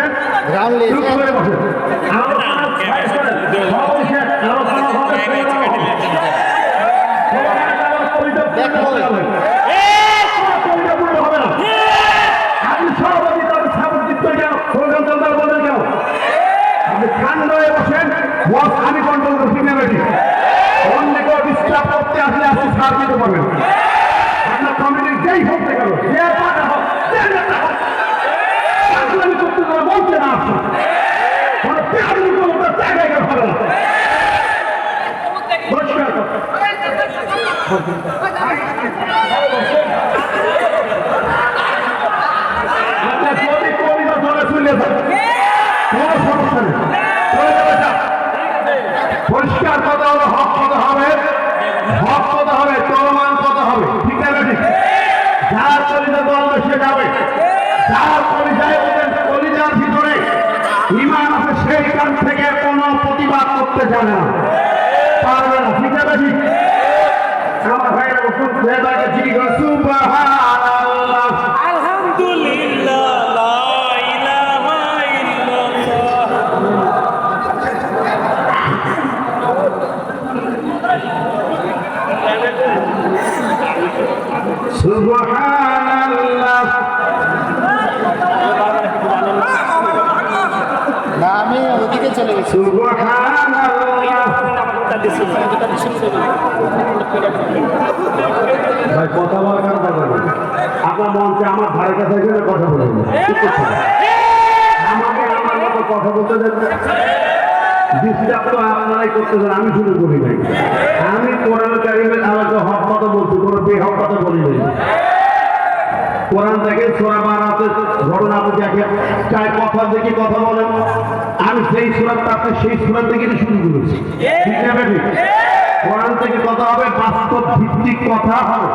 বসেন list, চুপ করে বসেন হয়ে আমি কন্ট্রোল করছি না বেশি অন্যকে ডিস্টার্ব করতে আসলে আপনি সার দিতে পারবেন আপনার কমিটির যেই হোক না কেন যে পাটা হোক যে নেতা হোক পাগলামি করতে করে বলতে না আসুন কোনো পেয়ারি কোনো জায়গায় গেলে হবে না পরিষ্কার কথা। আপনার যদি কবিতা চলে শুনলে যান কোনো সমস্যা নেই চলে যাবে যান। পরিষ্কার কথা হলো হবে হক কথা হবে চলমান কথা হবে ঠিক আছে ঠিক যার কলিজা সে যাবে যার ভিতরে ইমান আছে সেই কান থেকে কোনো প্রতিবাদ করতে জানে না পারবে না আমার ভাইরা ওষুধ খেয়ে থাকে সুবহানাল্লাহ। আলহামদুলিল্লাহ না আমি ওদিকে চলে গেছি সুবহানাল্লাহ ভাই কথা বলার কেন কথা বলেন আপনার মঞ্চে আমার ভাইয়ের কাছে গেলে কথা হবে। আমাকে আমার মতো কথা বলতে দেন ডিস্টার্ব তো আপনারাই করতেছেন আমি শুরু করি নাই। আমি কোরআন কারিমের আমাকে হক কথা বলছি কোনো বেহক কথা বলি নাই। কোরআন থেকে সোরা বানাতে ঘটনা আপনি দেখেন চাই কথা দেখে কথা বলেন। আমি সেই সুরাতটা আপনি সেই সুরাত থেকে শুরু করেছি। ঠিক কোরআন থেকে কথা হবে বাস্তব ভিত্তিক কথা হবে।